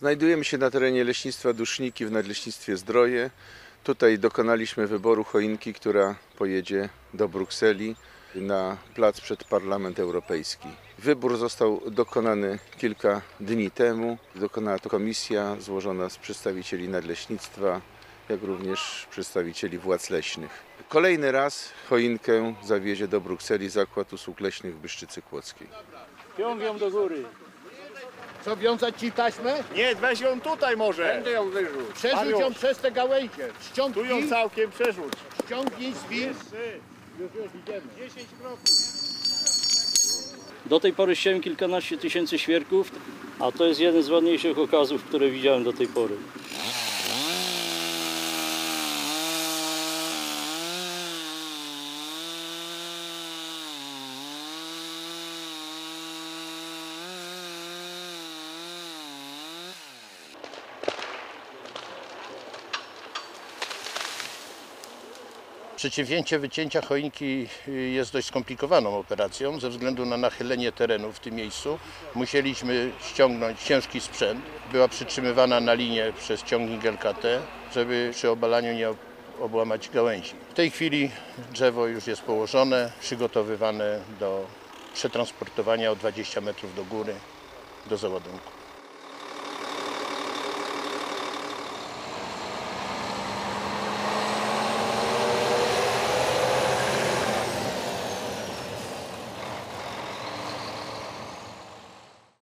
Znajdujemy się na terenie leśnictwa Duszniki w Nadleśnictwie Zdroje. Tutaj dokonaliśmy wyboru choinki, która pojedzie do Brukseli na plac przed Parlament Europejski. Wybór został dokonany kilka dni temu. Dokonała to komisja złożona z przedstawicieli nadleśnictwa, jak również przedstawicieli władz leśnych. Kolejny raz choinkę zawiezie do Brukseli Zakład Usług Leśnych w Byszczycy Kłodzkiej. Ciąg do góry. Co, wiązać ci taśmę? Nie, weź ją tutaj może. Będę ją wyrzuć. Przerzuć Mariusz. ją przez te gałęzie. Tu ją całkiem przerzuć. ściągnij, zwin. Do tej pory ściąłem kilkanaście tysięcy świerków, a to jest jeden z ładniejszych okazów, które widziałem do tej pory. Przedsięwzięcie wycięcia choinki y, jest dość skomplikowaną operacją ze względu na nachylenie terenu w tym miejscu. Musieliśmy ściągnąć ciężki sprzęt. Była przytrzymywana na linie przez ciągnik LKT, żeby przy obalaniu nie ob- obłamać gałęzi. W tej chwili drzewo już jest położone, przygotowywane do przetransportowania o 20 metrów do góry do załadunku.